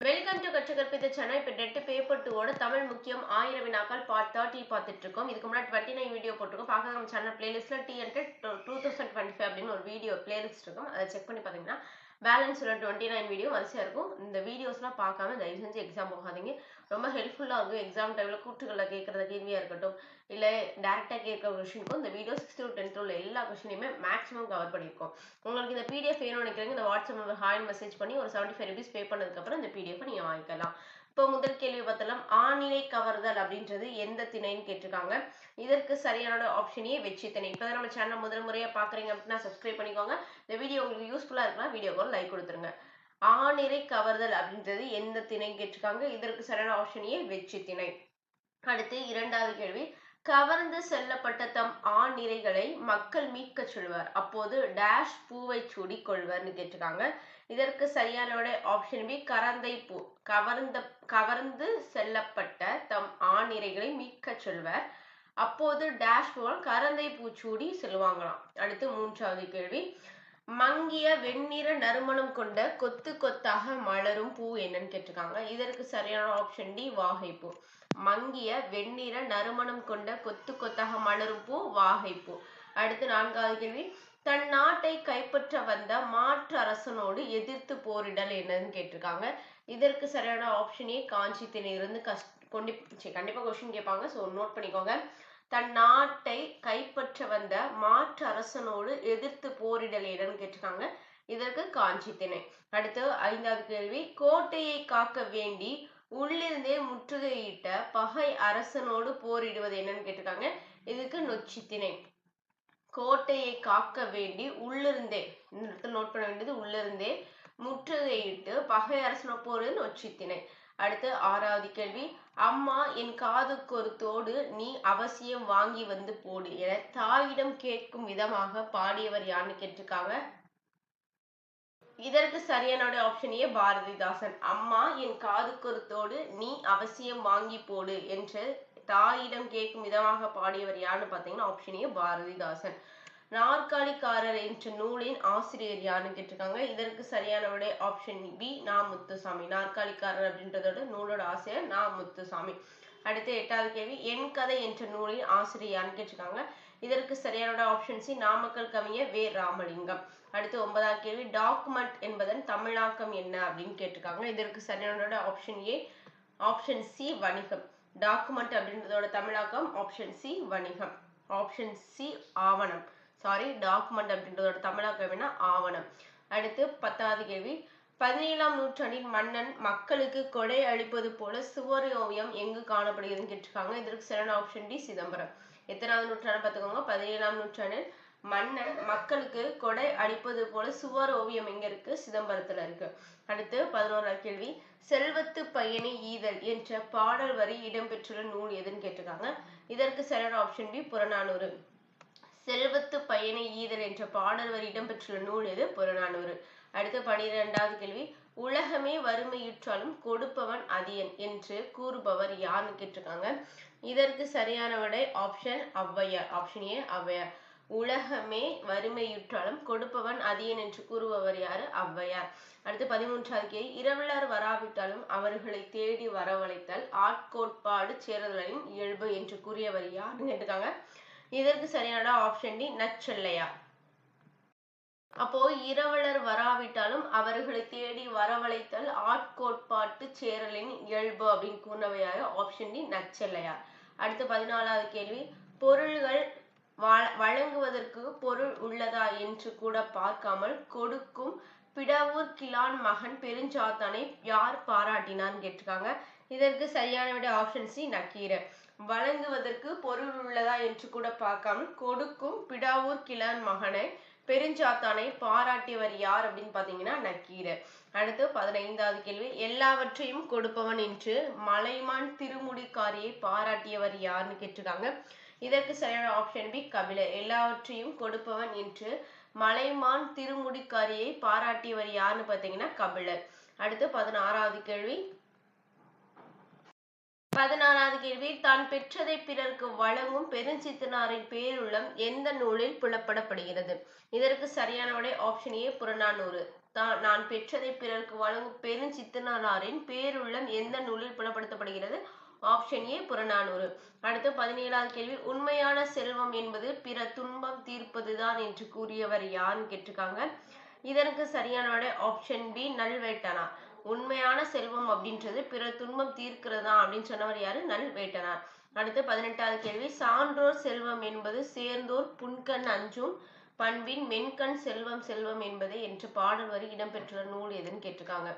Welcome to கற்று கற்பித்த channel இப்போ டெட் பேப்பர் டூவோட தமிழ் முக்கியம் ஆயிரம் வினாக்கள் பார்ட் தேர்ட்டி பார்த்துட்டு இருக்கோம் இதுக்கு முன்னாடி டுவெண்ட்டி நைன் வீடியோ போட்டிருக்கோம் பார்க்க நம்ம channel பிளேலிஸ்ட்ல T two thousand twenty five அப்படின்னு ஒரு வீடியோ பிளேலிஸ்ட் இருக்கும். அதை செக் பண்ணி பார்த்தீங்கன்னா பேலன்ஸ் உள்ள டுவெண்ட்டி நைன் வீடியோ வரிசையாக இருக்கும். இந்த வீடியோஸ்லாம் பார்க்காம தயவு செஞ்சு எக்ஸாம் போகாதீங்க. ரொம்ப ஹெல்ப்ஃபுல்லாக இருக்கும் எக்ஸாம் டைமில் கூட்டுகளில் கேட்குறத கேள்வியாக இருக்கட்டும். இல்லை டேரெக்டாக கேட்குற கொஷினுக்கும் இந்த வீடியோ சிக்ஸ்த் டு டென்த் உள்ள எல்லா கொஷினையுமே மேக்ஸிமம் கவர் பண்ணியிருக்கோம். உங்களுக்கு இந்த பிடிஎஃப் வேணும்னு நினைக்கிறீங்க இந்த வாட்ஸ்அப் நம்பர் ஹாய் மெசேஜ் பண்ணி ஒரு செவன்ட்டி ஃபைவ் ருபீஸ் பே பண்ணதுக்கப்புறம் இந்த பிடிஎஃப் நீங்கள் வாங்கிக்கலாம். இப்போ முதல் கேள்வி பார்த்தலாம். ஆணிலை கவர்தல் அப்படின்றது எந்த திணைன்னு கேட்டிருக்காங்க. இதற்கு சரியான ஆப்ஷனே வெற்றி திணை. இப்போ நம்ம சேனல் முதல் முறையாக பார்க்குறீங்க அப்படின்னா சப்ஸ்கிரைப் பண்ணிக்கோங்க. இந்த வீடியோ உங்களுக்கு யூஸ்ஃபுல்லாக இருக்கலாம் வீடியோக்கு லைக் கொடுத்துருங்க. ஆணிரை கவர்தல் அப்படின்றது எந்த திணை கேட்டிருக்காங்க? இதற்கு சரியான ஆப்ஷனே வெற்றி திணை. அடுத்து இரண்டாவது கேள்வி. கவர்ந்து செல்லப்பட்ட தம் ஆணிரைகளை மக்கள் மீட்க சொல்வார். அப்போது டேஷ் பூவை சூடி கொள்வர்னு கேட்டிருக்காங்க. இதற்கு சரியான ஆப்ஷன் பி கரந்தை பூ. கவர்ந்த கவர்ந்து செல்லப்பட்ட தம் ஆணிரைகளை மீட்க சொல்வர். அப்போது டேஷ் பூவால் கரந்தை சூடி செல்வாங்களாம். அடுத்து மூன்றாவது கேள்வி. மங்கிய வெண்ணிற நறுமணம் கொண்ட கொத்து கொத்தாக மலரும் பூ என்னன்னு கேட்டிருக்காங்க. இதற்கு சரியான ஆப்ஷன் டி வாகைப்பூ. மங்கிய வெண்ணிற நறுமணம் கொண்ட கொத்து கொத்தாக மலரும் பூ வாகைப்பூ. அடுத்து நான்காவது கேள்வி. தன் நாட்டை கைப்பற்ற வந்த மாற்று அரசனோடு எதிர்த்து போரிடல் என்னன்னு கேட்டிருக்காங்க. இதற்கு சரியான ஆப்ஷனே காஞ்சி திணையிலிருந்து கஷ் கொண்டு கண்டிப்பா கொஸ்டின் கேட்பாங்க. ஸோ நோட் பண்ணிக்கோங்க. தன் நாட்டை கைப்பற்ற வந்த மாற்று அரசனோடு எதிர்த்து போரிடல் என்னன்னு கேட்டிருக்காங்க. இதற்கு காஞ்சி திணை. அடுத்து ஐந்தாவது கேள்வி கோட்டையை காக்க வேண்டி உள்ளிருந்தே முற்றுகையிட்ட பகை அரசனோடு போரிடுவது என்னன்னு கேட்டிருக்காங்க. இதுக்கு நொச்சி திணை. கோட்டையை காக்க வேண்டி உள்ளிருந்தே இந்த இடத்துல நோட் பண்ண வேண்டியது உள்ளிருந்தே முற்றுகையிட்டு பகை அரசனோடு போறது நொச்சி திணை. அடுத்து ஆறாவது கேள்வி அம்மா என் காதுக்கு ஒரு தோடு நீ அவசியம் வாங்கி வந்து போடு என தாயிடம் கேட்கும் விதமாக பாடியவர் யாருன்னு கேட்டிருக்காங்க? இதற்கு சரியான ஆப்ஷன் ஏ பாரதிதாசன். அம்மா என் காதுக்கு ஒரு தோடு நீ அவசியம் வாங்கி போடு என்று தாயிடம் கேட்கும் விதமாக பாடியவர் யாருன்னு பார்த்தீங்கன்னா ஆப்ஷன் ஏ பாரதிதாசன். நாற்காலிக்காரர் என்ற நூலின் ஆசிரியர் யாருன்னு கேட்டிருக்காங்க. இதற்கு சரியான விடை ஆப்ஷன் பி நா. முத்துசாமி. நாற்காலிக்காரர் அப்படின்றதோட நூலோட ஆசிரியர் நா. முத்துசாமி. அடுத்து எட்டாவது கேள்வி என் கதை என்ற நூலின் ஆசிரியர் யாருன்னு கேட்டிருக்காங்க. இதற்கு சரியான ஆப்ஷன் சி நாமக்கல் கவிஞர் வே. ராமலிங்கம். அடுத்து ஒன்பதாவது கேள்வி டாக்குமெண்ட் என்பதன் தமிழாக்கம் என்ன அப்படின்னு கேட்டிருக்காங்க. இதற்கு சரியான ஆப்ஷன் ஏ ஆப்ஷன் சி வணிகம். டாக்குமெண்ட் அப்படின்றதோட தமிழாக்கம் ஆப்ஷன் சி வணிகம். ஆப்ஷன் சி ஆவணம். சாரி டாக்குமெண்ட் அப்படின்றதோட தமிழாக்கம் என்ன ஆவணம். அடுத்து பத்தாவது கேள்வி. பதினேழாம் நூற்றாண்டின் மன்னன் மக்களுக்கு கொடை அளிப்பது போல சுவர் ஓவியம் எங்கு காணப்படுகிறதுன்னு கேட்டிருக்காங்க. இதற்கு சரியான ஆப்ஷன் டி சிதம்பரம். எத்தனாவது நூற்றாண்டு பார்த்துக்கோங்க. பதினேழாம் நூற்றாண்டில் மன்னன் மக்களுக்கு கொடை அளிப்பது போல சுவர் ஓவியம் எங்க இருக்கு? சிதம்பரத்துல இருக்கு. அடுத்து பதினோராவது கேள்வி. செல்வத்து பயணி ஈதல் என்ற பாடல் வரி இடம்பெற்றுள்ள நூல் எதுன்னு கேட்டிருக்காங்க. இதற்கு சரியான ஆப்ஷன் பி புறநானூறு. செல்வத்து பயணி ஈதல் என்ற பாடல்வர் இடம்பெற்றுள்ள நூல் எது? புறநானூறு. அடுத்து பனிரெண்டாவது கேள்வி. உலகமே வறுமையுற்றாலும் கொடுப்பவன் அதியன் என்று கூறுபவர் யாருன்னு கேட்டிருக்காங்க. இதற்கு சரியான விடை ஆப்ஷன் ஔவையார் ஆப்ஷன் ஏ ஔவையார் உலகமே வறுமையுற்றாலும் கொடுப்பவன் அதியன் என்று கூறுபவர் யாரு? ஔவையார் அடுத்து பதிமூன்றாவது கேள்வி. இரவலர் வராவிட்டாலும் அவர்களை தேடி வரவழைத்தல் ஆட்கோட்பாடு சேரலின் இயல்பு என்று கூறியவர் யாருன்னு கேட்டிருக்காங்க. இதற்கு சரியான ஆப்ஷன் டி நச்செல்லையா? அப்போ இரவலர் வராவிட்டாலும் அவர்களை தேடி வரவழைத்தல் ஆட்கோட்பாட்டு சேரலின் இயல்பு அப்படின்னு கூறினவையாக ஆப்ஷன் டி நச்செல்லையார் அடுத்து பதினாலாவது கேள்வி. பொருள்கள் வழங்குவதற்கு பொருள் உள்ளதா என்று கூட பார்க்காமல் கொடுக்கும் பிடவூர் கிளான் மகன் பெருஞ்சாத்தானை யார் பாராட்டினான்னு கேட்டிருக்காங்க. இதற்கு சரியான விட ஆப்ஷன் சி நக்கீர வழங்குவதற்கு பொருள் உள்ளதா என்று கூட பார்க்காம கொடுக்கும் பிடாவூர் கிளான் மகனை பெருஞ்சாத்தானை பாராட்டியவர் யார் அப்படின்னு பாத்தீங்கன்னா நக்கீர அடுத்து பதினைந்தாவது கேள்வி. எல்லாவற்றையும் கொடுப்பவன் என்று மலைமான் திருமுடிக்காரியை பாராட்டியவர் யாருன்னு கேட்டிருக்காங்க. இதற்கு சரியான ஆப்ஷன் பி கபிலர் எல்லாவற்றையும் கொடுப்பவன் என்று மலைமான் திருமுடிக்காரியை பாராட்டியவர் யாருன்னு பார்த்தீங்கன்னா கபிலர். அடுத்து பதினாறாவது கேள்வி. பதினாறாவது கேள்வி தான் பெற்றதை பிறருக்கு வழங்கும் பெருஞ்சித்தனாரின் பேருள்ளம் எந்த நூலில் புலப்படப்படுகிறது? இதற்கு சரியான விடை ஆப்ஷன் ஏ புறநானூறு. தான் நான் பெற்றதை பிறருக்கு வழங்கும் பெருஞ்சித்தனாரின் பேருள்ளம் எந்த நூலில் புலப்படுத்தப்படுகிறது? Option A Purananuru. அடுத்து பதினேழாவது கேள்வி உண்மையான செல்வம் என்பது பிற துன்பம் தீர்ப்பதுதான் என்று கூறியவர் யாருன்னு கேட்டிருக்காங்க. இதற்கு சரியான ஆப்ஷன் பி நல்வேட்டனா உண்மையான செல்வம் அப்படின்றது பிற துன்பம் தீர்க்கிறதா அப்படின்னு சொன்னவர் யாரு? நல்வேட்டனார். அடுத்து பதினெட்டாவது கேள்வி சான்றோர் செல்வம் என்பது சேர்ந்தோர் புன்கண் அஞ்சும் பண்பின் மென்கண் செல்வம் செல்வம் என்பதே என்று பாடல் வரி இடம்பெற்றுள்ள நூல் எதுன்னு கேட்டிருக்காங்க.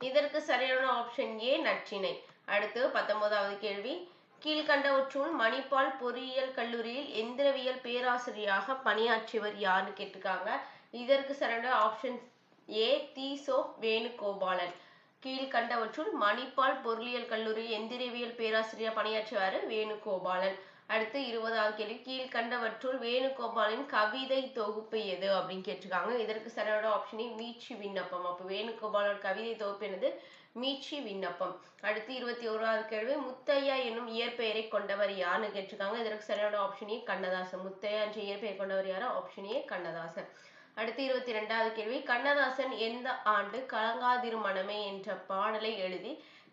இதற்கு சரியான ஆப்ஷன் ஏ நற்றினை அடுத்து பத்தொன்பதாவது கேள்வி. கீழ்கண்டவற்றுள் மணிப்பால் பொறியியல் கல்லூரியில் எந்திரவியல் பேராசிரியராக பணியாற்றியவர் யாருன்னு கேட்டிருக்காங்க. இதற்கு சரியான ஆப்ஷன் ஏ தீசோ வேணுகோபாலன். கீழ்கண்டவற்றுள் மணிப்பால் பொருளியல் கல்லூரி எந்திரவியல் பேராசிரியர் பணியாற்றியவர் வேணுகோபாலன். அடுத்து இருபதாவது கேள்வி. கீழ்கண்டவற்றுள் வேணுகோபாலின் கவிதை தொகுப்பு எது அப்படின்னு கேட்டிருக்காங்க. இதற்கு சரியான ஆப்ஷனே மீட்சி விண்ணப்பம். அப்போ வேணுகோபாலோட கவிதை தொகுப்பு என்னது? மீட்சி விண்ணப்பம். அடுத்து இருபத்தி ஓராவது கேள்வி முத்தையா என்னும் இயற்பெயரை கொண்டவர் யாருன்னு கேட்டிருக்காங்க. இதற்கு சரியான ஆப்ஷனே கண்ணதாசன். முத்தையா என்ற இயற்பெயர் கொண்டவர் யாரு? ஆப்ஷனே கண்ணதாசன். அடுத்து இருபத்தி ரெண்டாவது கேள்வி கண்ணதாசன் எந்த ஆண்டு கலங்காதிரு மனமே என்ற பாடலை எழுதி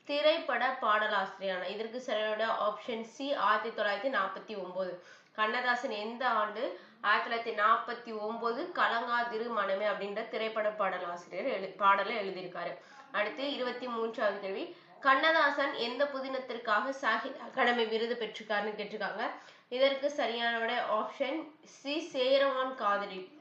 திரைப்பட பாடலாசிரியரான இதற்கு சரியான ஆப்ஷன் சி ஆயிரத்தி தொள்ளாயிரத்தி நாற்பத்தி ஒன்பது கண்ணதாசன் எந்த ஆண்டு ஆயிரத்தி தொள்ளாயிரத்தி நாற்பத்தி ஒன்பது கலங்காதிரு மனமே அப்படின்ற திரைப்பட பாடலாசிரியர் எழு பாடலை எழுதியிருக்காரு. அடுத்து இருபத்தி மூன்றாவது கேள்வி. கண்ணதாசன் எந்த புதினத்திற்காக சாகித்ய அகாடமி விருது பெற்றிருக்காருன்னு கேட்டிருக்காங்க. இதற்கு சரியான ஆப்ஷன் சி சேரவான் காதலி.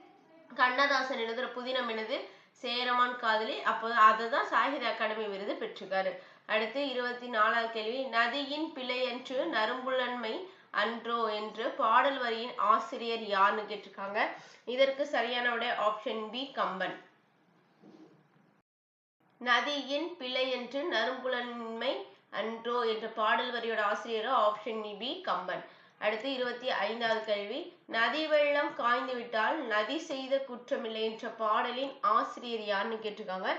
கண்ணதாசன் எழுதுற புதினம் என்னது? சேரமான் காதலி. அப்போ அதை தான் சாகித்ய அகாடமி விருது பெற்றிருக்காரு. அடுத்து இருபத்தி நாலாவது கேள்வி. நதியின் பிழையன்று நரும்புலன்மை அன்றோ என்று பாடல் வரியின் ஆசிரியர் யாருன்னு கேட்டிருக்காங்க. இதற்கு சரியான விட ஆப்ஷன் பி கம்பன். நதியின் பிழையன்று நறும்புலன்மை அன்றோ என்ற பாடல் வரியோட ஆசிரியரோ ஆப்ஷன் பி கம்பன். அடுத்து இருபத்தி ஐந்தாவது கேள்வி நதி வெள்ளம் காய்ந்து விட்டால் நதி செய்த குற்றமில்லை என்ற பாடலின் ஆசிரியர் யாருன்னு கேட்டிருக்காங்க.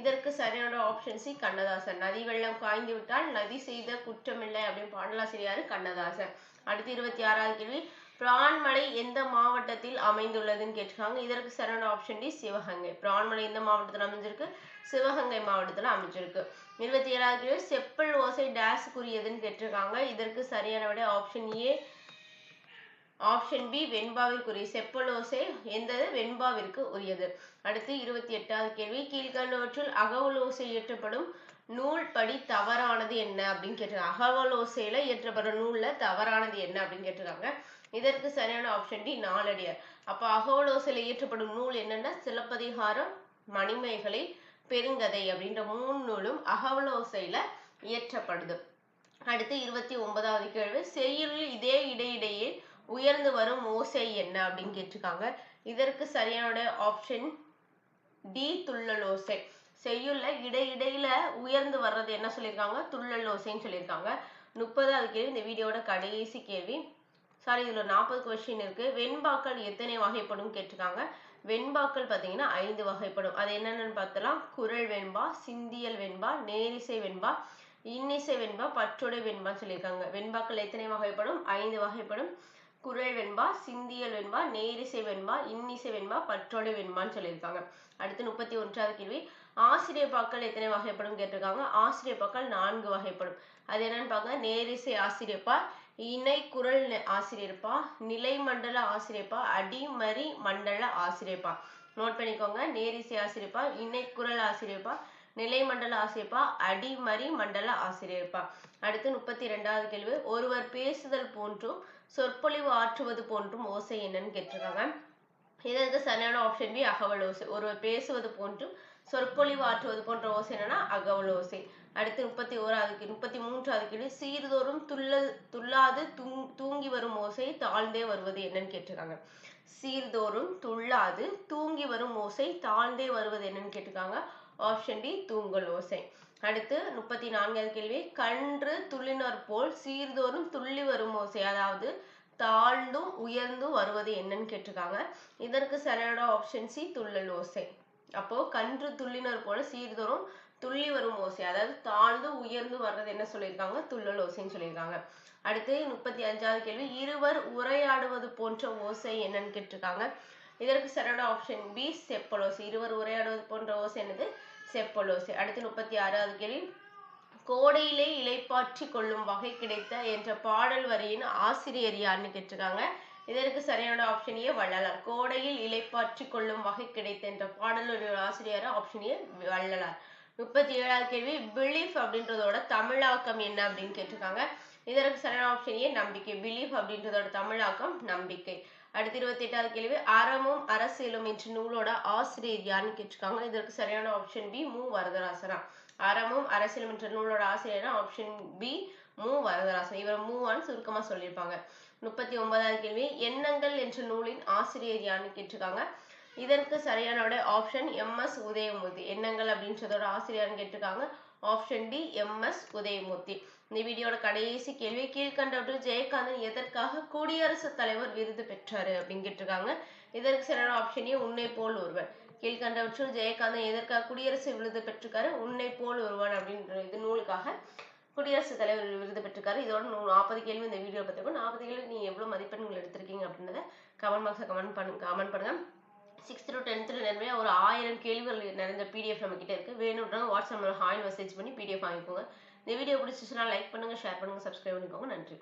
இதற்கு சரியான ஆப்ஷன் சி கண்ணதாசன். நதி வெள்ளம் காய்ந்து விட்டால் நதி செய்த குற்றமில்லை அப்படின்னு பாடலாசிரியர் கண்ணதாசன். அடுத்து இருபத்தி ஆறாவது கேள்வி. பிரான்மலை எந்த மாவட்டத்தில் அமைந்துள்ளதுன்னு கேட்டிருக்காங்க. இதற்கு சரியான ஆப்ஷன் டி சிவகங்கை. பிரான்மலை எந்த மாவட்டத்தில் அமைஞ்சிருக்கு? சிவகங்கை மாவட்டத்தில் அமைஞ்சிருக்கு. இருபத்தி ஏழாவது கேள்வி செப்பல் ஓசை டேஸுக்குரியதுன்னு கேட்டிருக்காங்க. இதற்கு சரியான விட ஆப்ஷன் ஏ ஆப்ஷன் பி வெண்பாவிற்குரிய செப்பலோசை எந்த வெண்பாவிற்கு உரியது? அடுத்து இருபத்தி எட்டாவது கேள்வி கீழ்கண்டவற்றில் அகவலோசை ஏற்றப்படும் இயற்றப்படும் நூல் படி தவறானது என்ன அப்படின்னு கேட்டிருக்காங்க. அகவல் ஓசையில இயற்றப்படும் நூல்ல தவறானது என்ன அப்படின்னு கேட்டிருக்காங்க. இதற்கு சரியான ஆப்ஷன் டி நாலடியார் அப்ப அகவல் இயற்றப்படும் நூல் என்னன்னா சிலப்பதிகாரம் மணிமேகலை பெருங்கதை அப்படின்ற மூணு நூலும் அகவலோசையில இயற்றப்படுது. அடுத்து இருபத்தி ஒன்பதாவது கேள்வி செய்யுளில் இதே இடையிடையே உயர்ந்து வரும் ஓசை என்ன அப்படின்னு கேட்டிருக்காங்க. இதற்கு சரியான ஆப்ஷன் டி துள்ளல் ஓசை. செய்யுள்ள இடையிடையில உயர்ந்து வர்றது என்ன சொல்லியிருக்காங்க? துள்ளல் ஓசைன்னு சொல்லியிருக்காங்க. முப்பதாவது கேள்வி இந்த வீடியோட கடைசி கேள்வி. சாரி இதுல நாற்பது கொஸ்டின் இருக்கு. வெண்பாக்கள் எத்தனை வகைப்படும் கேட்டிருக்காங்க. வெண்பாக்கள் பார்த்தீங்கன்னா ஐந்து வகைப்படும். அது என்னென்னு பார்த்தலாம் குரல் வெண்பா சிந்தியல் வெண்பா நேரிசை வெண்பா இன்னிசை வெண்பா பற்றுடை வெண்பா சொல்லியிருக்காங்க. வெண்பாக்கள் எத்தனை வகைப்படும்? ஐந்து வகைப்படும். குரல் வெண்பா சிந்தியல் வெண்பா நேரிசை வெண்பா இன்னிசை வெண்பா பற்றோடை வெண்பான்னு சொல்லியிருக்காங்க. அடுத்து முப்பத்தி ஒன்றாவது கேள்வி. ஆசிரியப்பாக்கள் எத்தனை வகைப்படும் கேட்டிருக்காங்க? ஆசிரியப்பாக்கள் நான்கு வகைப்படும். அது என்னன்னு பார்க்க நேரிசை ஆசிரியப்பா இணை குரல் ஆசிரியப்பா நிலை மண்டல ஆசிரியப்பா அடிமறி மண்டல ஆசிரியப்பா நோட் பண்ணிக்கோங்க நேரிசை ஆசிரியப்பா இணை குரல் ஆசிரியப்பா நிலை மண்டல ஆசிரியப்பா அடிமறி மண்டல ஆசிரியர்ப்பா. அடுத்து முப்பத்தி ரெண்டாவது கேள்வி. ஒருவர் பேசுதல் போன்றும் சொற்பொழிவு ஆற்றுவது போன்றும் ஓசை என்னன்னு கேட்டிருக்காங்க. இதற்கு சரியான ஆப்ஷன் பி அகவல் ஓசை. ஒருவர் பேசுவது போன்றும் சொற்பொழிவு ஆற்றுவது போன்ற ஓசை என்னன்னா அகவல் ஓசை. அடுத்து முப்பத்தி ஓராவது முப்பத்தி மூன்றாவது கேள்வி சீர்தோறும் துள்ள துள்ளாது தூங் தூங்கி வரும் ஓசை தாழ்ந்தே வருவது என்னன்னு கேட்டிருக்காங்க. சீர்தோறும் துள்ளாது தூங்கி வரும் ஓசை தாழ்ந்தே வருவது என்னன்னு கேட்டிருக்காங்க. ஆப்ஷன் டி தூங்கல் ஓசை. அடுத்து முப்பத்தி நான்காவது கேள்வி கன்று துள்ளினர் போல் சீர்தோறும் துள்ளி வரும் ஓசை அதாவது தாழ்ந்தும் உயர்ந்தும் வருவது என்னன்னு கேட்டிருக்காங்க. இதற்கு சரியான ஆப்ஷன் சி துள்ளல் ஓசை. அப்போ கன்று துள்ளினர் போல சீர்தோறும் துள்ளி வரும் ஓசை. அதாவது தாழ்ந்து உயர்ந்து வர்றது என்ன சொல்லியிருக்காங்க? துள்ளல் ஓசைன்னு சொல்லியிருக்காங்க. அடுத்து முப்பத்தி அஞ்சாவது கேள்வி. இருவர் உரையாடுவது போன்ற ஓசை என்னன்னு கேட்டிருக்காங்க. இதற்கு சரியான ஆப்ஷன் பி செப்பலோசி இருவர் உரையாடுவது போன்ற ஓசை என்னது? செப்பலோசி அடுத்து முப்பத்தி ஆறாவது கேள்வி. கோடையிலே இலைப்பாற்றி கொள்ளும் வகை கிடைத்த என்ற பாடல் வரியின் ஆசிரியர் யாருன்னு கேட்டிருக்காங்க? இதற்கு சரியான ஆப்ஷன் ஏ வள்ளலார். கோடையில் இலைப்பாற்றி கொள்ளும் வகை கிடைத்த என்ற பாடலுடைய ஆசிரியர் ஆப்ஷன் ஏ வள்ளலார். முப்பத்தி ஏழாவது கேள்வி பிலீஃப் அப்படின்றதோட தமிழாக்கம் என்ன அப்படின்னு கேட்டிருக்காங்க. இதற்கு சரியான ஆப்ஷன் ஏ நம்பிக்கை. பிலீஃப் அப்படின்றதோட தமிழாக்கம் நம்பிக்கை. அடுத்து இருபத்தி எட்டாவது கேள்வி அறமும் அரசியலும் என்ற நூலோட ஆசிரியர் யாருன்னு கேட்டிருக்காங்க. இதற்கு சரியான ஆப்ஷன் பி மு. வரதராசனா. அறமும் அரசியலும் என்ற நூலோட ஆசிரியர் ஆப்ஷன் பி மு. வரதராசன். இவர் மூவான்னு சுருக்கமா சொல்லியிருப்பாங்க. முப்பத்தி ஒன்பதாவது கேள்வி எண்ணங்கள் என்ற நூலின் ஆசிரியர் யாருன்னு கேட்டிருக்காங்க. இதற்கு சரியான ஆப்ஷன் எம் எஸ் உதயமூர்த்தி. எண்ணங்கள் அப்படின்றதோட ஆசிரியர்னு கேட்டிருக்காங்க? Option D M S Udhayamoorthy. இந்த வீடியோட கடைசி கேள்வி கீழ்கண்டவற்றில் ஜெயகாந்தன் எதற்காக குடியரசுத் தலைவர் விருது பெற்றாரு அப்படின்னு கேட்டிருக்காங்க. இதற்கு சரியான ஆப்ஷன் ஏ உன்னை போல் ஒருவன். கீழ்கண்டவற்றில் ஜெயகாந்தன் எதற்காக குடியரசு விருது பெற்றிருக்காரு? உன்னை போல் ஒருவன் அப்படின்ற இது நூலுக்காக. குடியரசுத் தலைவர் விருது பெற்றிருக்காரு. இதோட நாற்பது கேள்வி இந்த வீடியோ பார்த்துருக்கோம் நாற்பது கேள்வி நீ எவ்வளவு மதிப்பெண்கள் எடுத்திருக்கீங்க அப்படின்றத கமெண்ட் பாக்ஸில் கமெண்ட் பண்ணு கமெண்ட் பண்ணுங்க. சிக்ஸ்த் டு டென்த்தில் நிறைய ஒரு ஆயிரம் கேள்விகள் நிறைந்த பிடிஎஃப் நம்ம கிட்ட இருக்கு. வேணுன்றவங்க வாட்ஸ்அப் ஹாய் மெசேஜ் பண்ணி பிடிஎஃப் வாங்கிக்கோங்க. இந்த வீடியோ பிடிச்சிச்சுன்னா லைக் பண்ணுங்க ஷேர் பண்ணுங்க சப்ஸ்கிரைப் பண்ணிக்கோங்க. நன்றி.